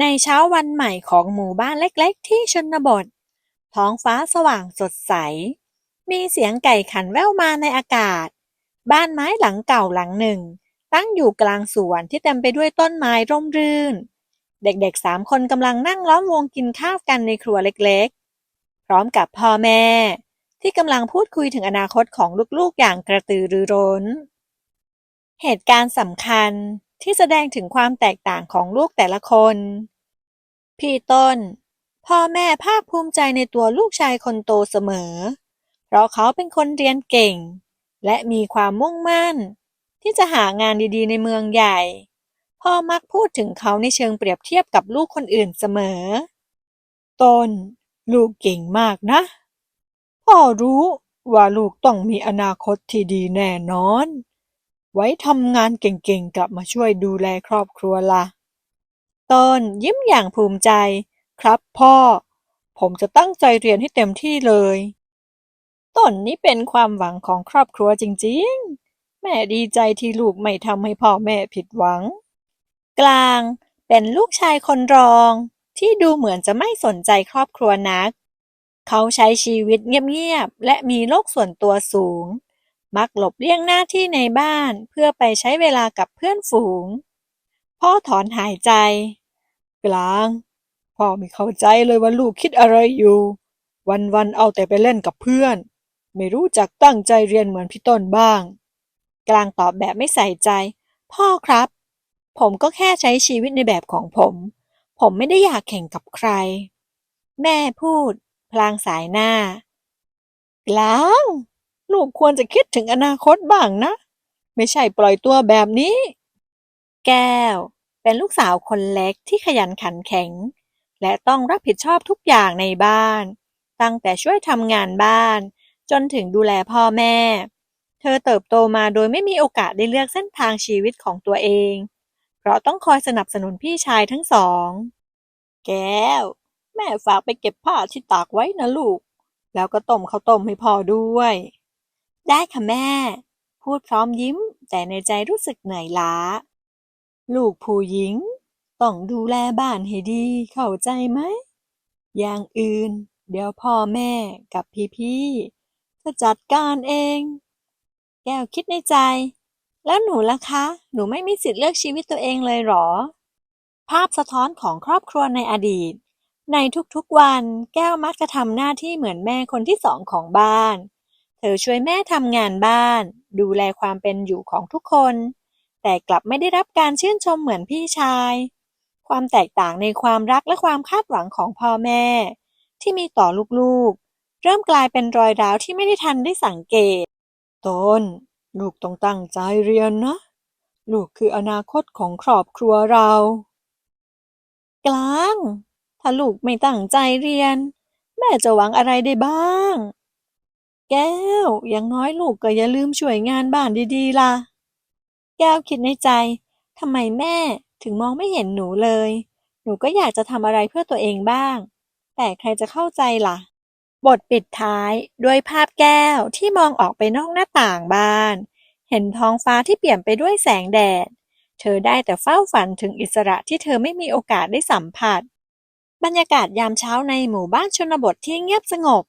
ในเช้าวันใหม่ของหมู่บ้านเล็กๆ ที่ชนบท ท้องฟ้าสว่างสดใส มีเสียงไก่ขันแว่วมาในอากาศ บ้านไม้หลังเก่าหลังหนึ่ง ตั้งอยู่กลางสวนที่เต็มไปด้วยต้นไม้ร่มรื่น เด็กๆสามคนกำลังนั่งล้อมวงกินข้าวกันในครัวเล็กๆ พร้อมกับพ่อแม่ ที่กำลังพูดคุยถึงอนาคตของลูกๆอย่างกระตือรือร้น เหตุการณ์สำคัญที่แสดงถึงความแตกต่างของลูกแต่ละคน พี่ต้น พ่อแม่ภาคภูมิใจในตัวลูกชายคนโตเสมอ เพราะเขาเป็นคนเรียนเก่ง และมีความมุ่งมั่น ที่จะหางานดีๆ ในเมืองใหญ่ พ่อมักพูดถึงเขาในเชิงเปรียบเทียบกับลูกคนอื่นเสมอ ต้น ลูกเก่งมากนะ พ่อรู้ว่าลูกต้องมีอนาคตที่ดีแน่นอน ไว้ทำงานเก่งๆ กลับมาช่วยดูแลครอบครัวละต้นยิ้มอย่างภูมิใจ ครับพ่อ ผมจะตั้งใจเรียนให้เต็มที่เลย ต้นนี้เป็นความหวังของครอบครัวจริงๆ แม่ดีใจที่ลูกไม่ทำให้พ่อแม่ผิดหวัง กลางเป็นลูกชายคนรอง ที่ดูเหมือนจะไม่สนใจครอบครัวนัก เขาใช้ชีวิตเงียบๆ และมีโลกส่วนตัวสูง มักหลบเลี่ยงหน้าที่ในบ้านเพื่อไปใช้เวลากับเพื่อนฝูง พ่อถอนหายใจ กลาง พ่อไม่เข้าใจเลยว่าลูกคิดอะไรอยู่ วันๆเอาแต่ไปเล่นกับเพื่อน ไม่รู้จักตั้งใจเรียนเหมือนพี่ต้นบ้าง กลางตอบแบบไม่ใส่ใจ พ่อครับ ผมก็แค่ใช้ชีวิตในแบบของผม ผมไม่ได้อยากแข่งกับใคร แม่พูด พลางสายหน้า กลาง ลูกควรจะคิดถึงอนาคตบ้างนะ ไม่ใช่ปล่อยตัวแบบนี้ แก้ว เป็นลูกสาวคนเล็กที่ขยันขันแข็ง และต้องรับผิดชอบทุกอย่างในบ้าน ตั้งแต่ช่วยทำงานบ้าน จนถึงดูแลพ่อแม่ เธอเติบโตมาโดยไม่มีโอกาสได้เลือกเส้นทางชีวิตของตัวเอง เพราะต้องคอยสนับสนุนพี่ชายทั้งสอง แก้ว แม่ฝากไปเก็บผ้าที่ตากไว้นะลูก แล้วก็ต้มข้าวต้มให้พ่อด้วย ได้ค่ะแม่ พูดพร้อมยิ้ม แต่ในใจรู้สึกเหนื่อยล้า ลูกผู้หญิง ต้องดูแลบ้านให้ดี เข้าใจไหม อย่างอื่น เดี๋ยวพ่อแม่กับพี่ๆจะจัดการเอง แก้วคิดในใจ แล้วหนูล่ะคะ หนูไม่มีสิทธิ์เลือกชีวิตตัวเองเลยหรอ ภาพสะท้อนของครอบครัวในอดีต ในทุกๆวัน แก้วมักจะทำหน้าที่เหมือนแม่คนที่สองของบ้าน ธอช่วยแม่ทำงานบ้าน ดูแลความเป็นอยู่ของทุกคน แต่กลับไม่ได้รับการชื่นชมเหมือนพี่ชาย ความแตกต่างในความรักและความคาดหวังของพ่อแม่ ที่มีต่อลูกๆ เริ่มกลายเป็นรอยร้าวที่ไม่ได้ทันได้สังเกตต้น ลูกต้องตั้งใจเรียนนะ ลูกคืออนาคตของครอบครัวเรา กลาง ถ้าลูกไม่ตั้งใจเรียน แม่จะหวังอะไรได้บ้าง แก้ว อย่างน้อยลูกก็อย่าลืมช่วยงานบ้านดีๆล่ะ แก้วคิดในใจ ทำไมแม่ถึงมองไม่เห็นหนูเลย หนูก็อยากจะทำอะไรเพื่อตัวเองบ้าง แต่ใครจะเข้าใจล่ะ บทปิดท้ายด้วยภาพแก้วที่มองออกไปนอกหน้าต่างบ้าน เห็นท้องฟ้าที่เปลี่ยนไปด้วยแสงแดด เธอได้แต่เฝ้าฝันถึงอิสระที่เธอไม่มีโอกาสได้สัมผัส บรรยากาศยามเช้าในหมู่บ้านชนบทที่เงียบสงบ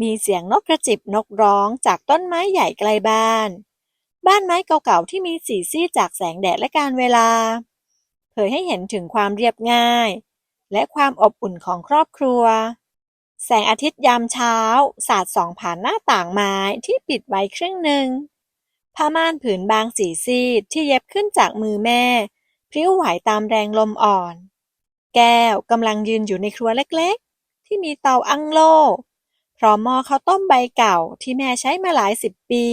มีเสียงนกกระจิบนกร้องจากต้นไม้ใหญ่ไกลบ้าน บ้านไม้เก่าๆที่มีสีซีดจากแสงแดดและการเวลา เผยให้เห็นถึงความเรียบง่าย และความอบอุ่นของครอบครัว แสงอาทิตย์ยามเช้า สาดส่องผ่านหน้าต่างไม้ที่ปิดไว้ครึ่งหนึ่งผ้าม่านผืนบางสีซีดที่เย็บขึ้นจากมือแม่ พริ้วไหวตามแรงลมอ่อน แก้วกำลังยืนอยู่ในครัวเล็กๆ ที่มีเตาอั้งโล พร้อมหม้อข้าวต้มใบเก่าที่แม่ใช้มาหลายสิบปี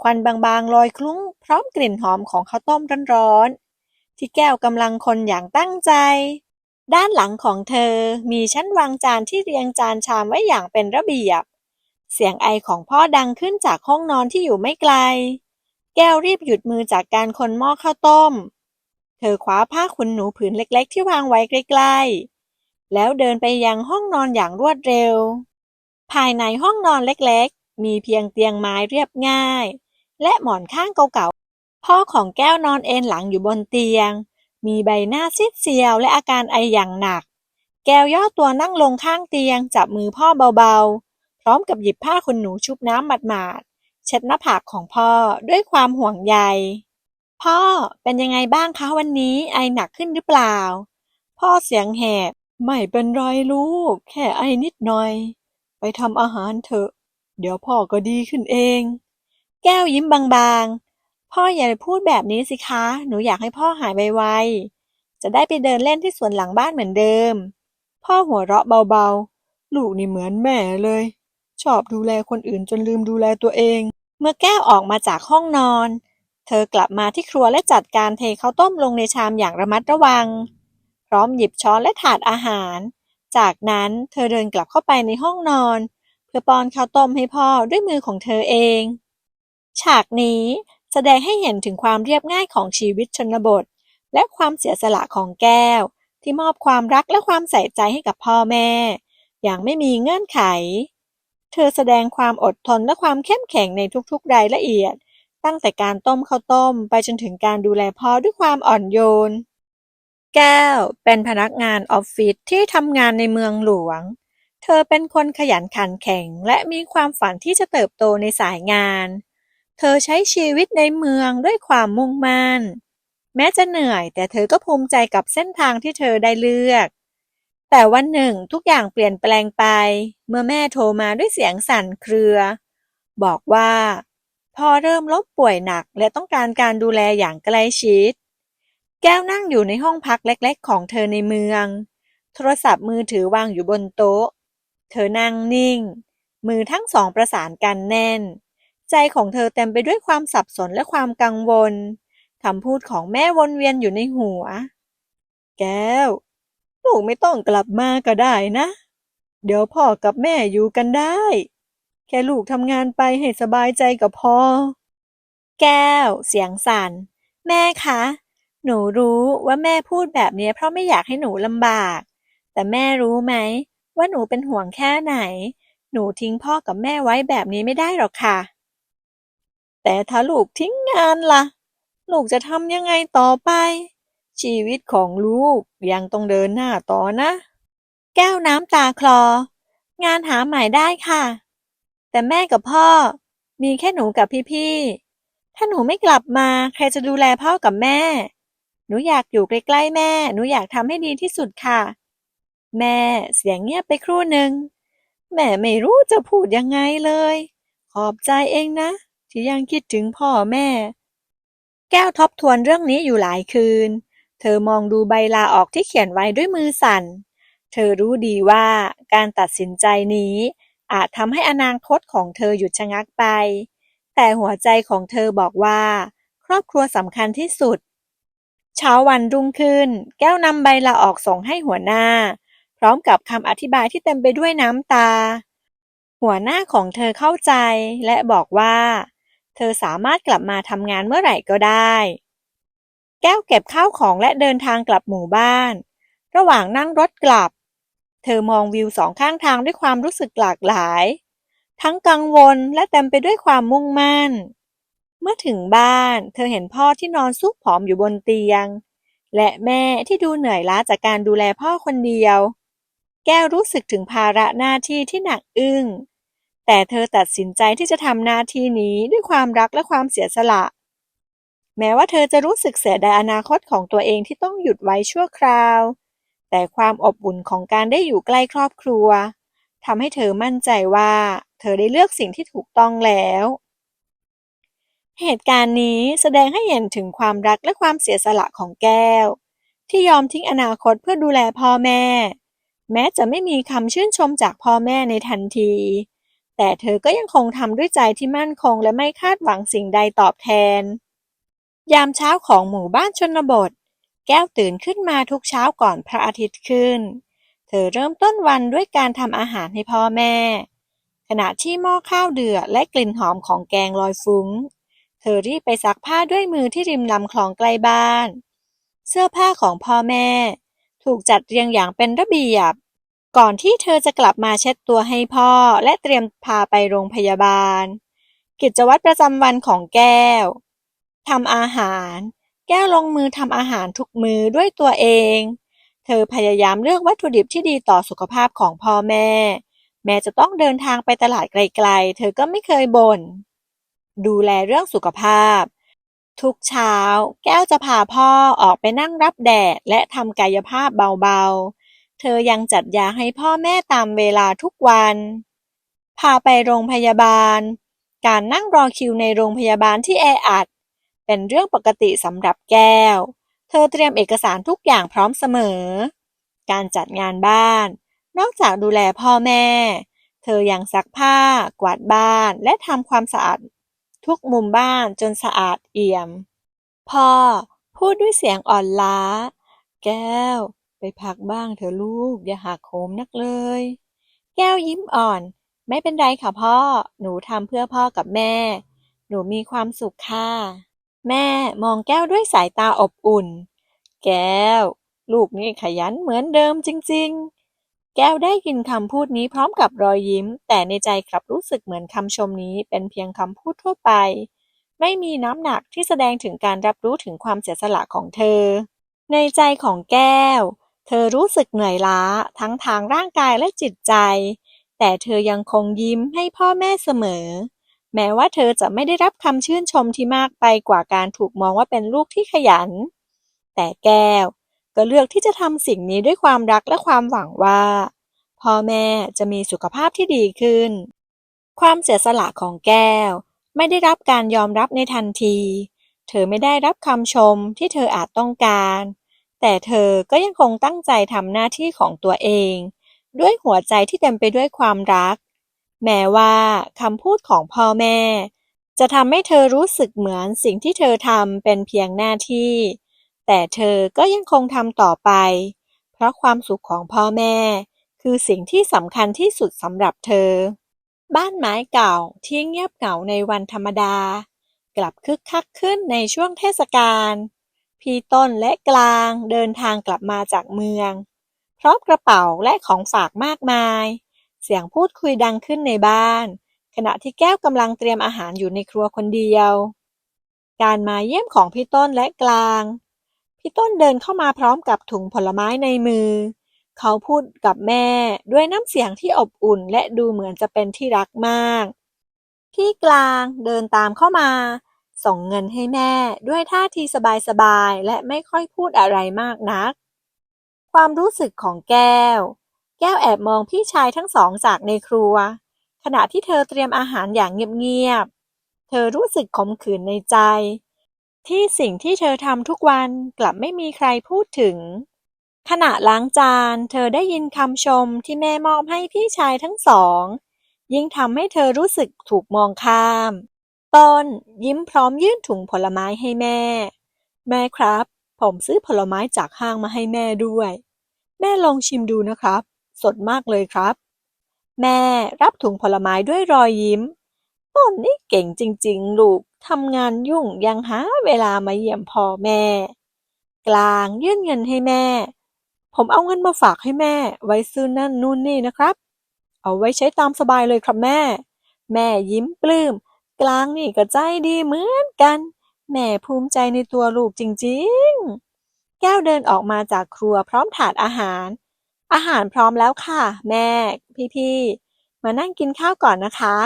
ควันบางๆลอยคลุ้ง พร้อมกลิ่นหอมของข้าวต้มร้อนๆ ที่แก้วกำลังคนอย่างตั้งใจ ด้านหลังของเธอมีชั้นวางจานที่เรียงจานชามไว้อย่างเป็นระเบียบ เสียงไอของพ่อดังขึ้นจากห้องนอนที่อยู่ไม่ไกล แก้วรีบหยุดมือจากการคนหม้อข้าวต้ม เธอคว้าผ้าขนหนูผืนเล็ก ๆ ที่วางไว้ใกล้ๆ แล้วเดินไปยังห้องนอนอย่างรวดเร็ว ภายในห้องนอนเล็กๆ มีเพียงเตียงไม้เรียบง่าย และหมอนข้างเก่าๆ พ่อของแก้วนอนเอนหลังอยู่บนเตียง มีใบหน้าซีดเซียวและอาการไออย่างหนัก แก้วย่อตัวนั่งลงข้างเตียงจับมือพ่อเบาๆ พร้อมกับหยิบผ้าขนหนูชุบน้ำหมาดๆ เช็ดหน้าผากของพ่อด้วยความห่วงใย พ่อเป็นยังไงบ้างคะวันนี้ไอหนักขึ้นหรือเปล่า พ่อเสียงแหบ ไม่เป็นไรลูก แค่ไอนิดหน่อย ไปทำอาหารเถอะ เดี๋ยวพ่อก็ดีขึ้นเอง แก้วยิ้มบางๆ พ่ออย่าพูดแบบนี้สิคะ หนูอยากให้พ่อหายไวๆ จะได้ไปเดินเล่นที่สวนหลังบ้านเหมือนเดิม พ่อหัวเราะเบาๆ ลูกนี่เหมือนแม่เลย ชอบดูแลคนอื่นจนลืมดูแลตัวเอง เมื่อแก้วออกมาจากห้องนอน เธอกลับมาที่ครัวและจัดการเทข้าวต้มลงในชามอย่างระมัดระวัง พร้อมหยิบช้อนและถาดอาหาร จากนั้นเธอเดินกลับเข้าไปในห้องนอน เพื่อป้อนข้าวต้มให้พ่อด้วยมือของเธอเอง ฉากนี้แสดงให้เห็นถึงความเรียบง่ายของชีวิตชนบท และความเสียสละของแก้ว ที่มอบความรักและความใส่ใจให้กับพ่อแม่ อย่างไม่มีเงื่อนไข เธอแสดงความอดทนและความเข้มแข็งในทุกๆรายละเอียด ตั้งแต่การต้มข้าวต้มไปจนถึงการดูแลพ่อด้วยความอ่อนโยน แก้ว เป็นพนักงานออฟฟิศที่ทำงานในเมืองหลวง เธอเป็นคนขยันขันแข็งและมีความฝันที่จะเติบโตในสายงาน เธอใช้ชีวิตในเมืองด้วยความมุ่งมั่น แม้จะเหนื่อยแต่เธอก็ภูมิใจกับเส้นทางที่เธอได้เลือก แต่วันหนึ่งทุกอย่างเปลี่ยนแปลงไป เมื่อแม่โทรมาด้วยเสียงสั่นเครือ บอกว่าพ่อเริ่มล้มป่วยหนักและต้องการการดูแลอย่างใกล้ชิด แก้วนั่งอยู่ในห้องพักเล็ก ๆ ของเธอในเมือง โทรศัพท์มือถือวางอยู่บนโต๊ะ เธอนั่งนิ่ง มือทั้งสองประสานกันแน่น ใจของเธอเต็มไปด้วยความสับสนและความกังวล คำพูดของแม่วนเวียนอยู่ในหัว แก้ว ลูกไม่ต้องกลับมาก็ได้นะ เดี๋ยวพ่อกับแม่อยู่กันได้ แค่ลูกทำงานไปให้สบายใจกับพอ แก้ว เสียงสั่น แม่คะ หนูรู้ว่าแม่พูดแบบนี้เพราะไม่อยากให้หนูลำบาก แต่แม่รู้ไหมว่าหนูเป็นห่วงแค่ไหน หนูทิ้งพ่อกับแม่ไว้แบบนี้ไม่ได้หรอกค่ะ แต่ถ้าลูกทิ้งงานล่ะ ลูกจะทำยังไงต่อไป ชีวิตของลูกยังต้องเดินหน้าต่อนะ แก้วน้ำตาคลอ งานหาใหม่ได้ค่ะ แต่แม่กับพ่อ มีแค่หนูกับพี่ๆ ถ้าหนูไม่กลับมาใครจะดูแลพ่อกับแม่ หนูอยากอยู่ใกล้ๆแม่ หนูอยากทำให้ดีที่สุดค่ะ แม่เสียงเงียบไปครู่หนึ่ง แม่ไม่รู้จะพูดยังไงเลย ขอบใจเองนะ ที่ยังคิดถึงพ่อแม่ แก้วทบทวนเรื่องนี้อยู่หลายคืน เธอมองดูใบลาออกที่เขียนไว้ด้วยมือสั่น เธอรู้ดีว่าการตัดสินใจนี้ อาจทำให้อนาคตของเธอหยุดชะงักไป แต่หัวใจของเธอบอกว่า ครอบครัวสำคัญที่สุด เช้าวันรุ่งขึ้น แก้วนำใบลาออกส่งให้หัวหน้า พร้อมกับคำอธิบายที่เต็มไปด้วยน้ำตา หัวหน้าของเธอเข้าใจและบอกว่า เธอสามารถกลับมาทำงานเมื่อไหร่ก็ได้ แก้วเก็บข้าวของและเดินทางกลับหมู่บ้าน ระหว่างนั่งรถกลับ เธอมองวิวสองข้างทางด้วยความรู้สึกหลากหลาย ทั้งกังวลและเต็มไปด้วยความมุ่งมั่น เมื่อถึงบ้านเธอเห็นพ่อที่นอนซุกผอมอยู่บนเตียง และแม่ที่ดูเหนื่อยล้าจากการดูแลพ่อคนเดียว แก้วรู้สึกถึงภาระหน้าที่ที่หนักอึ้ง แต่เธอตัดสินใจที่จะทำหน้าที่นี้ด้วยความรักและความเสียสละ แม้ว่าเธอจะรู้สึกเสียดายอนาคตของตัวเองที่ต้องหยุดไว้ชั่วคราว แต่ความอบอุ่นของการได้อยู่ใกล้ครอบครัวทำให้เธอมั่นใจว่า เธอได้เลือกสิ่งที่ถูกต้องแล้ว เหตุการณ์นี้แสดงให้เห็นถึงความรักและความเสียสละของแก้ว ที่ยอมทิ้งอนาคตเพื่อดูแลพ่อแม่ แม้จะไม่มีคำชื่นชมจากพ่อแม่ในทันที แต่เธอก็ยังคงทำด้วยใจที่มั่นคงและไม่คาดหวังสิ่งใดตอบแทน ยามเช้าของหมู่บ้านชนบท แก้วตื่นขึ้นมาทุกเช้าก่อนพระอาทิตย์ขึ้น เธอเริ่มต้นวันด้วยการทำอาหารให้พ่อแม่ ขณะที่หม้อข้าวเดือดและกลิ่นหอมของแกงลอยฟุ้ง เธอรีบไปซักผ้าด้วยมือที่ริมลำคลองใกล้บ้าน เสื้อผ้าของพ่อแม่ ถูกจัดเรียงอย่างเป็นระเบียบ ก่อนที่เธอจะกลับมาเช็ดตัวให้พ่อและเตรียมพาไปโรงพยาบาล กิจวัตรประจำวันของแก้วทำอาหาร แก้วลงมือทำอาหารทุกมือด้วยตัวเอง เธอพยายามเลือกวัตถุดิบที่ดีต่อสุขภาพของพ่อแม่ แม้จะต้องเดินทางไปตลาดไกลๆ เธอก็ไม่เคยบ่น ดูแลเรื่องสุขภาพ ทุกเช้า แก้วจะพาพ่อออกไปนั่งรับแดดและทำกายภาพเบาๆ เธอยังจัดยาให้พ่อแม่ตามเวลาทุกวัน พาไปโรงพยาบาล การนั่งรอคิวในโรงพยาบาลที่แออัด เป็นเรื่องปกติสำหรับแก้ว เธอเตรียมเอกสารทุกอย่างพร้อมเสมอ การจัดงานบ้าน นอกจากดูแลพ่อแม่เธอยังซักผ้ากวาดบ้านและทำความสะอาด ทุกมุมบ้านจนสะอาดเอี่ยม พ่อ พูดด้วยเสียงอ่อนล้า แก้ว ไปพักบ้างเถอะลูก อย่าหักโหมนักเลย แก้วยิ้มอ่อน ไม่เป็นไรค่ะพ่อ หนูทำเพื่อพ่อกับแม่ หนูมีความสุขค่ะ แม่มองแก้วด้วยสายตาอบอุ่น แก้ว ลูกนี่ขยันเหมือนเดิมจริง ๆ แก้วได้ยินคำพูดนี้พร้อมกับรอยยิ้ม แต่ในใจกลับรู้สึกเหมือนคำชมนี้เป็นเพียงคำพูดทั่วไป ไม่มีน้ำหนักที่แสดงถึงการรับรู้ถึงความเสียสละของเธอ ในใจของแก้ว เธอรู้สึกเหนื่อยล้าทั้งทางร่างกายและจิตใจ แต่เธอยังคงยิ้มให้พ่อแม่เสมอ แม้ว่าเธอจะไม่ได้รับคำชื่นชมที่มากไปกว่าการถูกมองว่าเป็นลูกที่ขยัน แต่แก้ว ก็เลือกที่จะทำสิ่งนี้ด้วยความรักและความหวังว่า พ่อแม่จะมีสุขภาพที่ดีขึ้น ความเสียสละของแก้ว ไม่ได้รับการยอมรับในทันที เธอไม่ได้รับคำชมที่เธออาจต้องการ แต่เธอก็ยังคงตั้งใจทำหน้าที่ของตัวเอง ด้วยหัวใจที่เต็มไปด้วยความรัก แม้ว่าคำพูดของพ่อแม่ จะทำให้เธอรู้สึกเหมือนสิ่งที่เธอทำเป็นเพียงหน้าที่ แต่เธอก็ยังคงทำต่อไป เพราะความสุขของพ่อแม่ คือสิ่งที่สำคัญที่สุดสำหรับเธอ บ้านไม้เก่าที่เงียบเหงาในวันธรรมดา กลับคึกคักขึ้นในช่วงเทศกาลพี่ต้นและกลางเดินทางกลับมาจากเมือง พร้อมกระเป๋าและของฝากมากมาย เสียงพูดคุยดังขึ้นในบ้าน ขณะที่แก้วกำลังเตรียมอาหารอยู่ในครัวคนเดียว การมาเยี่ยมของพี่ต้นและกลาง พี่ต้นเดินเข้ามาพร้อมกับถุงผลไม้ในมือ เขาพูดกับแม่ด้วยน้ำเสียงที่อบอุ่นและดูเหมือนจะเป็นที่รักมาก พี่กลางเดินตามเข้ามา ส่งเงินให้แม่ด้วยท่าทีสบายๆและไม่ค่อยพูดอะไรมากนัก ความรู้สึกของแก้ว แก้วแอบมองพี่ชายทั้งสองจากในครัว ขณะที่เธอเตรียมอาหารอย่างเงียบๆ เธอรู้สึกขมขื่นในใจ ที่สิ่งที่เธอทำทุกวันกลับไม่มีใครพูดถึง ขณะล้างจาน เธอได้ยินคำชมที่แม่มอบให้พี่ชายทั้งสอง ยิ่งทำให้เธอรู้สึกถูกมองข้าม ต้นยิ้มพร้อมยื่นถุงผลไม้ให้แม่ แม่ครับ ผมซื้อผลไม้จากห้างมาให้แม่ด้วย แม่ลองชิมดูนะครับ สดมากเลยครับ แม่รับถุงผลไม้ด้วยรอยยิ้ม ต้นนี่เก่งจริง ๆ ลูกทำงานยุ่งยังหาเวลามาเยี่ยมพ่อแม่ กลางยื่นเงินให้แม่ ผมเอาเงินมาฝากให้แม่ ไว้ซื้อนั่นนู่นนี่นะครับ เอาไว้ใช้ตามสบายเลยครับแม่ แม่ยิ้มปลื้ม กลางนี่ก็ใจดีเหมือนกัน แม่ภูมิใจในตัวลูกจริง ๆ แก้วเดินออกมาจากครัวพร้อมถาดอาหาร อาหารพร้อมแล้วค่ะ แม่ พี่ๆ มานั่งกินข้าวก่อนนะคะ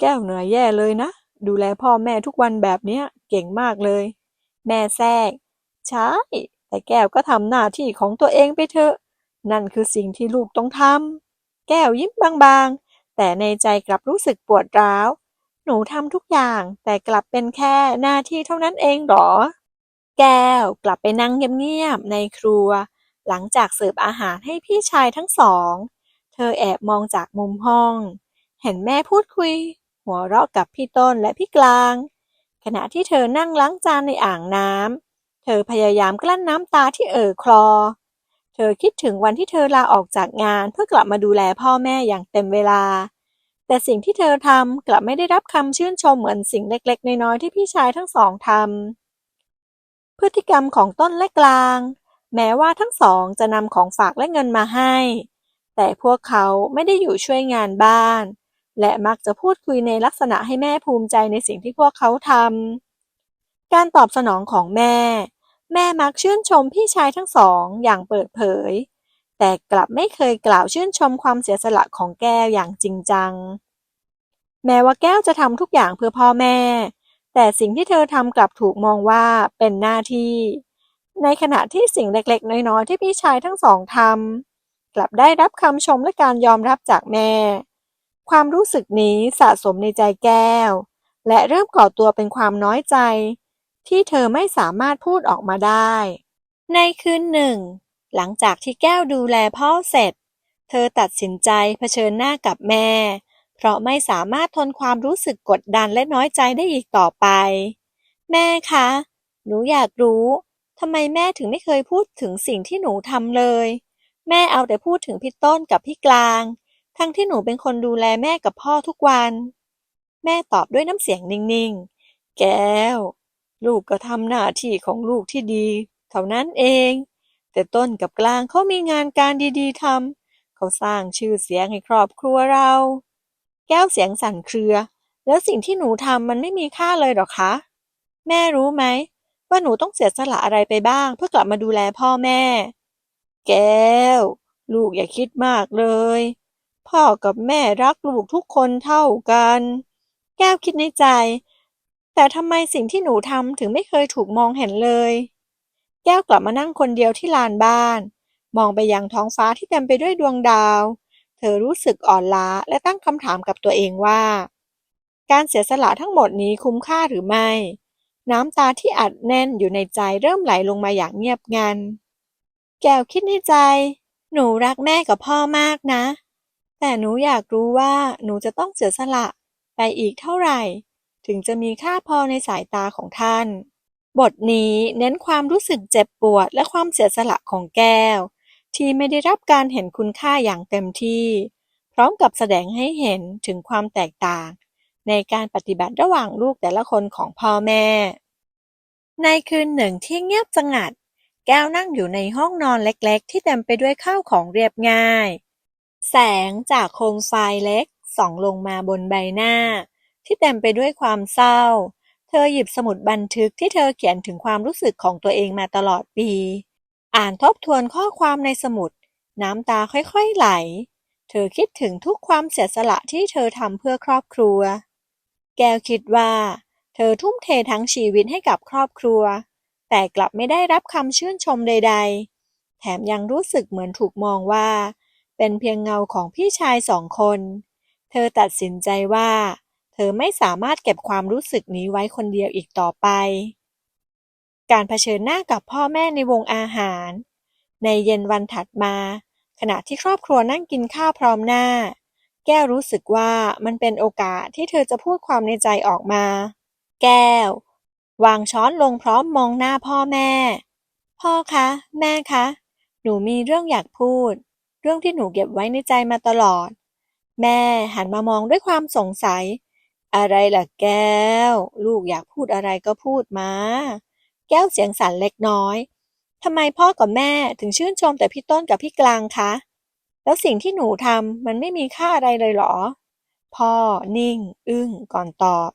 แก้วเหนื่อยแย่เลยนะ ดูแลพ่อแม่ทุกวันแบบเนี้ย เก่งมากเลย แม่แทรกใช่ แต่แก้วก็ทำหน้าที่ของตัวเองไปเถอะ นั่นคือสิ่งที่ลูกต้องทำ แก้วยิ้มบางๆ แต่ในใจกลับรู้สึกปวดร้าว หนูทำทุกอย่างแต่กลับเป็นแค่หน้าที่เท่านั้นเองเหรอ แก้วกลับไปนั่งเงียบๆในครัว หลังจากเสิร์ฟอาหารให้พี่ชายทั้งสอง เธอแอบมองจากมุมห้อง เห็นแม่พูดคุย หัวเราะกับพี่ต้นและพี่กลาง ขณะที่เธอนั่งล้างจานในอ่างน้ำเธอพยายามกลั้นน้ำตาที่เอ่อคลอ เธอคิดถึงวันที่เธอลาออกจากงานเพื่อกลับมาดูแลพ่อแม่อย่างเต็มเวลา แต่สิ่งที่เธอทำกลับไม่ได้รับคำชื่นชมเหมือนสิ่งเล็กๆ น้อยๆที่พี่ชายทั้งสองทำพฤติกรรมของต้นและกลาง แม้ว่าทั้งสองจะนำของฝากและเงินมาให้ แต่พวกเขาไม่ได้อยู่ช่วยงานบ้าน และมักจะพูดคุยในลักษณะให้แม่ภูมิใจในสิ่งที่พวกเขาทำ การตอบสนองของแม่ แม่มักชื่นชมพี่ชายทั้งสองอย่างเปิดเผย แต่กลับไม่เคยกล่าวชื่นชมความเสียสละของแก้วอย่างจริงจัง แม้ว่าแก้วจะทำทุกอย่างเพื่อพ่อแม่ แต่สิ่งที่เธอทำกลับถูกมองว่าเป็นหน้าที่ ในขณะที่สิ่งเล็กๆ น้อยๆ ที่พี่ชายทั้งสองทำกลับได้รับคำชมและการยอมรับจากแม่ ความรู้สึกนี้สะสมในใจแก้ว และเริ่มก่อตัวเป็นความน้อยใจ ที่เธอไม่สามารถพูดออกมาได้ ในคืนหนึ่ง หลังจากที่แก้วดูแลพ่อเสร็จ เธอตัดสินใจเผชิญหน้ากับแม่ เพราะไม่สามารถทนความรู้สึกกดดันและน้อยใจได้อีกต่อไป แม่คะ หนูอยากรู้ทำไมแม่ถึงไม่เคยพูดถึงสิ่งที่หนูทำเลย แม่เอาแต่พูดถึงพี่ต้นกับพี่กลาง ทั้งที่หนูเป็นคนดูแลแม่กับพ่อทุกวัน แม่ตอบด้วยน้ำเสียงนิ่งๆ แก้ว ลูกก็ทำหน้าที่ของลูกที่ดี เท่านั้นเอง แต่ต้นกับกลางเขามีงานการดีๆทำเขาสร้างชื่อเสียงให้ครอบครัวเรา แก้วเสียงสั่นเครือ แล้วสิ่งที่หนูทำมันไม่มีค่าเลยหรอคะ แม่รู้ไหมว่าหนูต้องเสียสละอะไรไปบ้าง เพื่อกลับมาดูแลพ่อแม่ แก้ว ลูกอย่าคิดมากเลย พ่อกับแม่รักลูกทุกคนเท่ากัน แก้วคิดในใจ แต่ทำไมสิ่งที่หนูทำถึงไม่เคยถูกมองเห็นเลย แก้วกลับมานั่งคนเดียวที่ลานบ้าน มองไปยังท้องฟ้าที่เต็มไปด้วยดวงดาว เธอรู้สึกอ่อนล้าและตั้งคำถามกับตัวเองว่า การเสียสละทั้งหมดนี้คุ้มค่าหรือไม่ น้ำตาที่อัดแน่นอยู่ในใจเริ่มไหลลงมาอย่างเงียบงัน แก้วคิดในใจ หนูรักแม่กับพ่อมากนะ แต่หนูอยากรู้ว่าหนูจะต้องเสียสละไปอีกเท่าไหร่ ถึงจะมีค่าพอในสายตาของท่าน บทนี้เน้นความรู้สึกเจ็บปวดและความเสียสละของแก้ว ที่ไม่ได้รับการเห็นคุณค่าอย่างเต็มที่ พร้อมกับแสดงให้เห็นถึงความแตกต่าง ในการปฏิบัติระหว่างลูกแต่ละคนของพ่อแม่ ในคืนหนึ่งที่เงียบสงัด แก้วนั่งอยู่ในห้องนอนเล็กๆ ที่เต็มไปด้วยข้าวของเรียบง่าย แสงจากโคมไฟเล็กส่องลงมาบนใบหน้า ที่เต็มไปด้วยความเศร้า เธอหยิบสมุดบันทึกที่เธอเขียนถึงความรู้สึกของตัวเองมาตลอดปี อ่านทบทวนข้อความในสมุด น้ำตาค่อยๆไหล เธอคิดถึงทุกความเสียสละที่เธอทำเพื่อครอบครัว แก้วคิดว่า เธอทุ่มเททั้งชีวิตให้กับครอบครัว แต่กลับไม่ได้รับคำชื่นชมใด ๆ แถมยังรู้สึกเหมือนถูกมองว่า เป็นเพียงเงาของพี่ชายสองคน เธอตัดสินใจว่า เธอไม่สามารถเก็บความรู้สึกนี้ไว้คนเดียวอีกต่อไป การเผชิญหน้ากับพ่อแม่ในวงอาหาร ในเย็นวันถัดมา ขณะที่ครอบครัวนั่งกินข้าวพร้อมหน้า แก้วรู้สึกว่ามันเป็นโอกาสที่เธอจะพูดความในใจออกมา แก้ว วางช้อนลงพร้อมมองหน้าพ่อแม่ พ่อคะ แม่คะ หนูมีเรื่องอยากพูด เรื่องที่หนูเก็บไว้ในใจมาตลอด แม่หันมามองด้วยความสงสัย อะไรล่ะแก้ว ลูกอยากพูดอะไรก็พูดมา แก้วเสียงสั่นเล็กน้อยทำไมพ่อกับแม่ถึงชื่นชมแต่พี่ต้นกับพี่กลางคะ แล้วสิ่งที่หนูทำมันไม่มีค่าอะไรเลยเหรอ พ่อนิ่ง อึ้งก่อนตอบ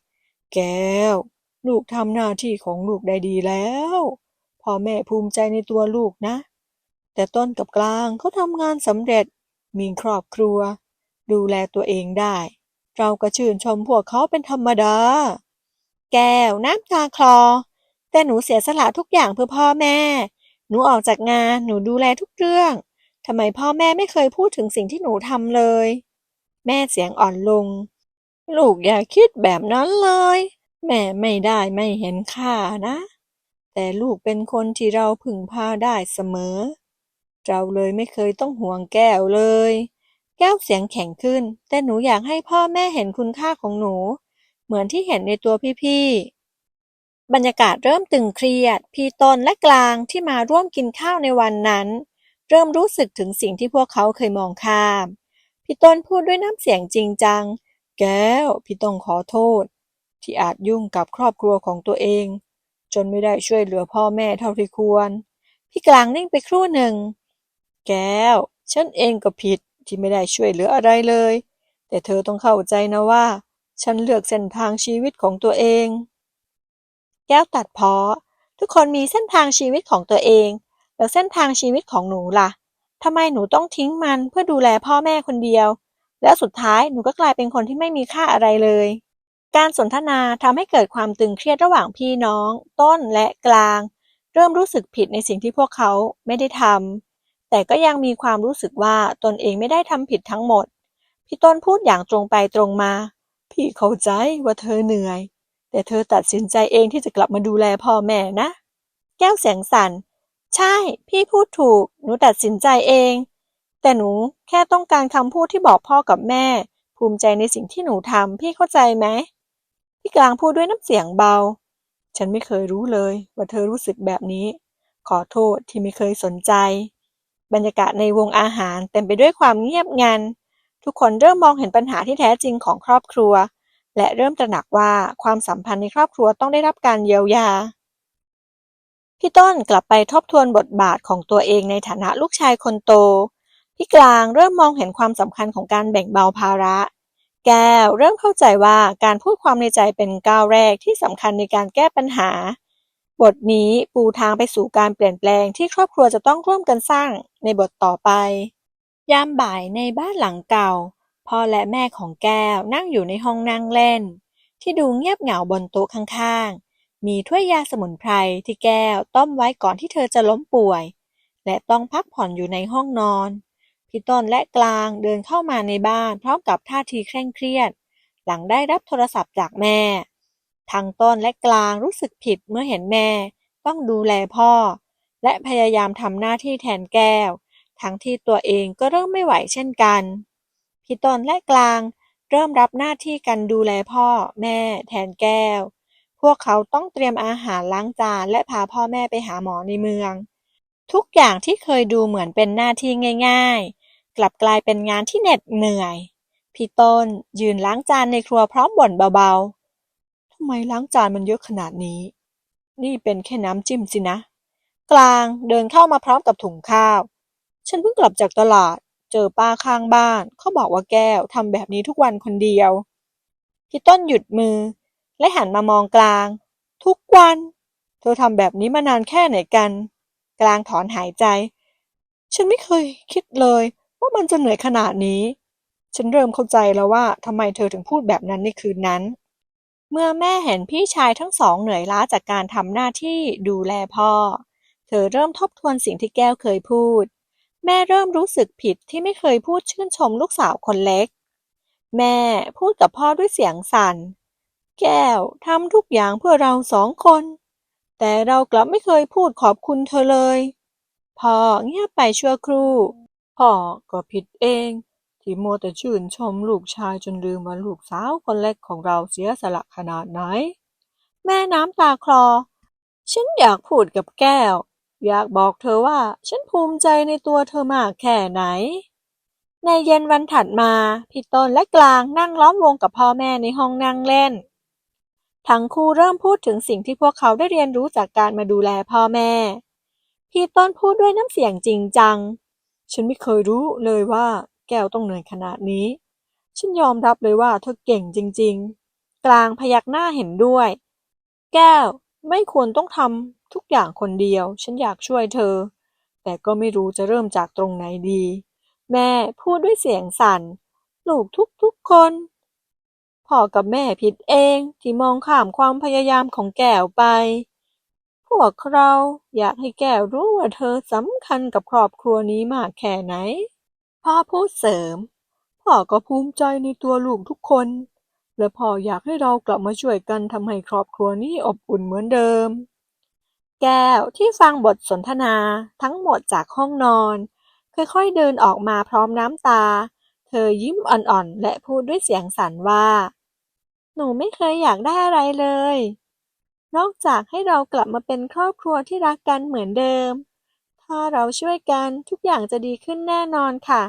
แก้ว ลูกทำหน้าที่ของลูกได้ดีแล้ว พ่อแม่ภูมิใจในตัวลูกนะ แต่ต้นกับกลางเขาทำงานสำเร็จ มีครอบครัว ดูแลตัวเองได้ เราก็ชื่นชมพวกเขาเป็นธรรมดา แก้วน้ำตาคลอ แต่หนูเสียสละทุกอย่างเพื่อพ่อแม่ หนูออกจากงานหนูดูแลทุกเรื่องทำไมพ่อแม่ไม่เคยพูดถึงสิ่งที่หนูทำเลย แม่เสียงอ่อนลง ลูกอย่าคิดแบบนั้นเลย แม่ไม่ได้ไม่เห็นค่านะ แต่ลูกเป็นคนที่เราพึ่งพาได้เสมอ เราเลยไม่เคยต้องห่วงแก้วเลย แก้วเสียงแข็งขึ้น แต่หนูอยากให้พ่อแม่เห็นคุณค่าของหนู เหมือนที่เห็นในตัวพี่ๆ บรรยากาศเริ่มตึงเครียด พี่ต้นและกลางที่มาร่วมกินข้าวในวันนั้น เริ่มรู้สึกถึงสิ่งที่พวกเขาเคยมองข้าม พี่ต้นพูดด้วยน้ำเสียงจริงจัง แก้ว พี่ต้องขอโทษ ที่อาจยุ่งกับครอบครัวของตัวเอง จนไม่ได้ช่วยเหลือพ่อแม่เท่าที่ควร พี่กลางนิ่งไปครู่หนึ่ง แก้ว ฉันเองก็ผิดที่ไม่ได้ช่วยเหลืออะไรเลย แต่เธอต้องเข้าใจนะว่า ฉันเลือกเส้นทางชีวิตของตัวเอง แก้วตัดเพ้อทุกคนมีเส้นทางชีวิตของตัวเอง แล้วเส้นทางชีวิตของหนูล่ะทำไมหนูต้องทิ้งมันเพื่อดูแลพ่อแม่คนเดียว แล้วสุดท้ายหนูก็กลายเป็นคนที่ไม่มีค่าอะไรเลย การสนทนาทำให้เกิดความตึงเครียดระหว่างพี่น้อง ต้นและกลาง เริ่มรู้สึกผิดในสิ่งที่พวกเขาไม่ได้ทำ แต่ก็ยังมีความรู้สึกว่าตนเองไม่ได้ทำผิดทั้งหมด พี่ต้นพูดอย่างตรงไปตรงมา พี่เข้าใจว่าเธอเหนื่อย แต่เธอตัดสินใจเองที่จะกลับมาดูแลพ่อแม่นะ แก้วเสียงสั่น ใช่ พี่พูดถูก หนูตัดสินใจเอง แต่หนูแค่ต้องการคำพูดที่บอกพ่อกับแม่ ภูมิใจในสิ่งที่หนูทำพี่เข้าใจไหมพี่กลางพูดด้วยน้ำเสียงเบา ฉันไม่เคยรู้เลย ว่าเธอรู้สึกแบบนี้ ขอโทษที่ไม่เคยสนใจ บรรยากาศในวงอาหารเต็มไปด้วยความเงียบงัน ทุกคนเริ่มมองเห็นปัญหาที่แท้จริงของครอบครัว และเริ่มตระหนักว่าความสัมพันธ์ในครอบครัวต้องได้รับการเยียวยา พี่ต้นกลับไปทบทวนบทบาทของตัวเองในฐานะลูกชายคนโต พี่กลางเริ่มมองเห็นความสำคัญของการแบ่งเบาภาระ แก้วเริ่มเข้าใจว่าการพูดความในใจเป็นก้าวแรกที่สำคัญในการแก้ปัญหา บทนี้ปูทางไปสู่การเปลี่ยนแปลงที่ครอบครัวจะต้องร่วมกันสร้างในบทต่อไป ยามบ่ายในบ้านหลังเก่า พ่อและแม่ของแก้วนั่งอยู่ในห้องนั่งเล่น ที่ดูเงียบเหงาบนโต๊ะข้างๆ มีถ้วยยาสมุนไพรที่แก้วต้มไว้ก่อนที่เธอจะล้มป่วย และต้องพักผ่อนอยู่ในห้องนอน พี่ต้นและกลางเดินเข้ามาในบ้านพร้อมกับท่าทีเคร่งเครียด หลังได้รับโทรศัพท์จากแม่ ทั้งต้นและกลางรู้สึกผิดเมื่อเห็นแม่ ต้องดูแลพ่อ และพยายามทำหน้าที่แทนแก้ว ทั้งที่ตัวเองก็เริ่มไม่ไหวเช่นกัน พี่ต้นและกลางเริ่มรับหน้าที่กันดูแลพ่อ แม่ แทนแก้ว พวกเขาต้องเตรียมอาหารล้างจานและพาพ่อแม่ไปหาหมอในเมือง ทุกอย่างที่เคยดูเหมือนเป็นหน้าที่ง่าย ๆ กลับกลายเป็นงานที่เหน็ดเหนื่อย พี่ต้นยืนล้างจานในครัวพร้อมบ่นเบาๆำไมล้างจานมันเยอะขนาดนี้ นี่เป็นแค่น้ำจิ้มสินะ กลางเดินเข้ามาพร้อมกับถุงข้าว ฉันเพิ่งกลับจากตลาด เจอป้าข้างบ้าน เขาบอกว่าแก้วทำแบบนี้ทุกวันคนเดียว พี่ต้นหยุดมือ และหันมามองกลาง ทุกวัน เธอทำแบบนี้มานานแค่ไหนกัน กลางถอนหายใจ ฉันไม่เคยคิดเลยว่ามันจะเหนื่อยขนาดนี้ ฉันเริ่มเข้าใจแล้วว่าทำไมเธอถึงพูดแบบนั้นในคืนนั้น เมื่อแม่เห็นพี่ชายทั้งสองเหนื่อยล้าจากการทำหน้าที่ดูแลพ่อ เธอเริ่มทบทวนสิ่งที่แก้วเคยพูด แม่เริ่มรู้สึกผิดที่ไม่เคยพูดชื่นชมลูกสาวคนเล็ก แม่พูดกับพ่อด้วยเสียงสั่น แก้วทำทุกอย่างเพื่อเราสองคน แต่เรากลับไม่เคยพูดขอบคุณเธอเลย พ่อเงียบไปชั่วครู่ พ่อก็ผิดเอง ที่มัวแต่ชื่นชมลูกชายจนลืมว่าลูกสาวคนเล็กของเราเสียสละขนาดไหน แม่น้ำตาคลอ ฉันอยากพูดกับแก้ว อยากบอกเธอว่าฉันภูมิใจในตัวเธอมากแค่ไหน ในเย็นวันถัดมาพี่ต้นและกลางนั่งล้อมวงกับพ่อแม่ในห้องนั่งเล่น ทั้งคู่เริ่มพูดถึงสิ่งที่พวกเขาได้เรียนรู้จากการมาดูแลพ่อแม่ พี่ต้นพูดด้วยน้ำเสียงจริงจัง ฉันไม่เคยรู้เลยว่า ก้วต้องเหนื่อยขนาดนี้ ฉันยอมรับเลยว่าเธอเก่งจริง ๆ กลางพยักหน้าเห็นด้วย แก้วไม่ควรต้องทำทุกอย่างคนเดียว ฉันอยากช่วยเธอ แต่ก็ไม่รู้จะเริ่มจากตรงไหนดี แม่พูดด้วยเสียงสั่น ลูกทุกๆคนพ่อกับแม่ผิดเองที่มองข้ามความพยายามของแก้วไป พวกเราอยากให้แก้วรู้ว่าเธอสำคัญกับครอบครัวนี้มากแค่ไหน พ่อพูดเสริม พ่อก็ภูมิใจในตัวลูกทุกคน และพ่ออยากให้เรากลับมาช่วยกันทำให้ครอบครัวนี้อบอุ่นเหมือนเดิม แก้วที่ฟังบทสนทนาทั้งหมดจากห้องนอน ค่อยๆเดินออกมาพร้อมน้ำตา เธอยิ้มอ่อนๆ และพูดด้วยเสียงสั่นว่า หนูไม่เคยอยากได้อะไรเลย นอกจากให้เรากลับมาเป็นครอบครัวที่รักกันเหมือนเดิม ถ้าเราช่วยกันทุกอย่างจะดีขึ้นแน่นอนค่ะ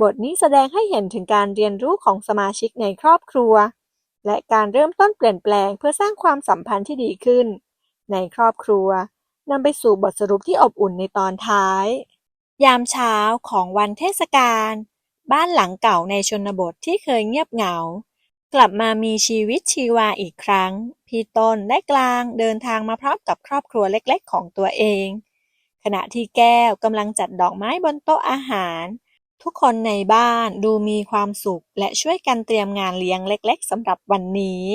บทนี้แสดงให้เห็นถึงการเรียนรู้ของสมาชิกในครอบครัว และการเริ่มต้นเปลี่ยนแปลงเพื่อสร้างความสัมพันธ์ที่ดีขึ้น ในครอบครัวนำไปสู่บทสรุปที่อบอุ่นในตอนท้าย ยามเช้าของวันเทศกาลบ้านหลังเก่าในชนบทที่เคยเงียบเหงา กลับมามีชีวิตชีวาอีกครั้ง พี่ต้นและกลางเดินทางมาพร้อมกับครอบครัวเล็กๆ ของตัวเอง ขณะที่แก้วกำลังจัดดอกไม้บนโต๊ะอาหาร ทุกคนในบ้านดูมีความสุขและช่วยกันเตรียมงานเลี้ยงเล็กๆสำหรับวันนี้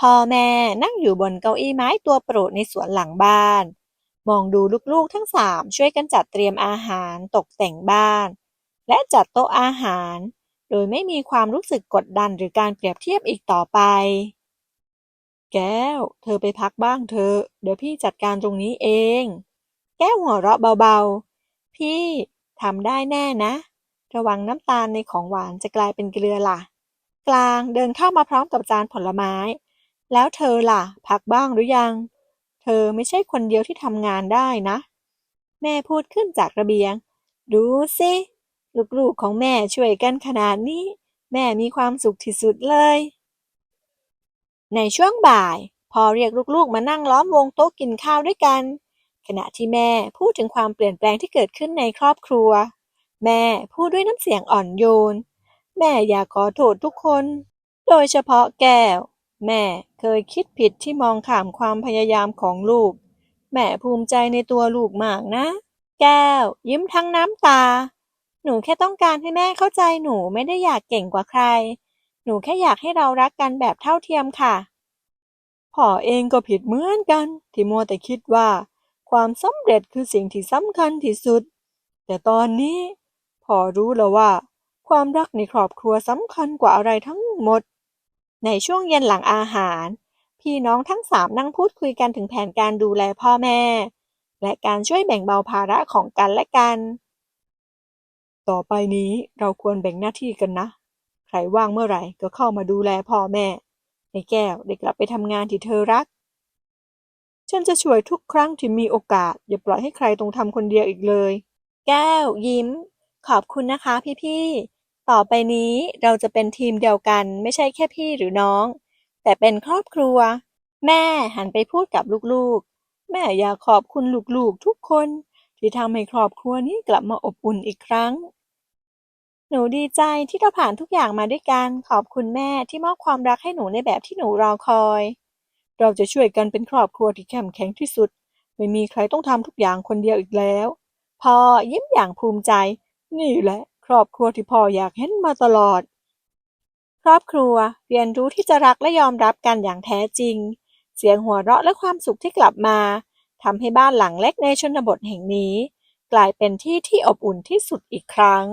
พ่อแม่นั่งอยู่บนเก้าอี้ไม้ตัวโปรดในสวนหลังบ้าน มองดูลูกๆทั้งสามช่วยกันจัดเตรียมอาหารตกแต่งบ้าน และจัดโต๊ะอาหาร โดยไม่มีความรู้สึกกดดันหรือการเปรียบเทียบอีกต่อไป แก้ว เธอไปพักบ้างเถอะเดี๋ยวพี่จัดการตรงนี้เอง แก้วหัวเราะเบาๆ พี่ทำได้แน่นะ ระวังน้ำตาลในของหวานจะกลายเป็นเกลือล่ะ กลางเดินเข้ามาพร้อมกับจานผลไม้ แล้วเธอล่ะ พักบ้างหรือยัง เธอไม่ใช่คนเดียวที่ทำงานได้นะ แม่พูดขึ้นจากระเบียง ดูสิลูกๆของแม่ช่วยกันขนาดนี้ แม่มีความสุขที่สุดเลย ในช่วงบ่าย พอเรียกลูกๆมานั่งล้อมวงโต๊ะกินข้าวด้วยกัน ขณะที่แม่พูดถึงความเปลี่ยนแปลงที่เกิดขึ้นในครอบครัว แม่พูดด้วยน้ำเสียงอ่อนโยน แม่อยากขอโทษทุกคน โดยเฉพาะแก้ว แม่เคยคิดผิดที่มองข้ามความพยายามของลูก แม่ภูมิใจในตัวลูกมากนะ แก้ว ยิ้มทั้งน้ำตา หนูแค่ต้องการให้แม่เข้าใจหนูไม่ได้อยากเก่งกว่าใคร หนูแค่อยากให้เรารักกันแบบเท่าเทียมค่ะพ่อเองก็ผิดเหมือนกัน ที่มัวแต่คิดว่า ความสำเร็จคือสิ่งที่สำคัญที่สุด แต่ตอนนี้พ่อรู้แล้วว่า ความรักในครอบครัวสำคัญกว่าอะไรทั้งหมด ในช่วงเย็นหลังอาหาร พี่น้องทั้งสามนั่งพูดคุยกันถึงแผนการดูแลพ่อแม่ และการช่วยแบ่งเบาภาระของกันและกัน ต่อไปนี้เราควรแบ่งหน้าที่กันนะ ใครว่างเมื่อไหร่ก็เข้ามาดูแลพ่อแม่ให้แก้วได้กลับไปทำงานที่เธอรัก ฉันจะช่วยทุกครั้งที่มีโอกาส อย่าปล่อยให้ใครต้องทำคนเดียวอีกเลย แก้ว ยิ้ม ขอบคุณนะคะพี่ๆ ต่อไปนี้เราจะเป็นทีมเดียวกัน ไม่ใช่แค่พี่หรือน้อง แต่เป็นครอบครัว แม่หันไปพูดกับลูกๆ แม่อยากขอบคุณลูกๆ ทุกคน ที่ทำให้ครอบครัวนี้กลับมาอบอุ่นอีกครั้ง หนูดีใจที่เราผ่านทุกอย่างมาด้วยกัน ขอบคุณแม่ที่มอบความรักให้หนูในแบบที่หนูรอคอย เราจะช่วยกันเป็นครอบครัวที่เข้มแข็งที่สุด ไม่มีใครต้องทำทุกอย่างคนเดียวอีกแล้ว พ่อยิ้มอย่างภูมิใจ นี่แหละครอบครัวที่พ่ออยากเห็นมาตลอด ครอบครัวเรียนรู้ที่จะรักและยอมรับกันอย่างแท้จริง เสียงหัวเราะและความสุขที่กลับมาทำให้บ้านหลังเล็กในชนบทแห่งนี้ กลายเป็นที่ที่อบอุ่นที่สุดอีกครั้ง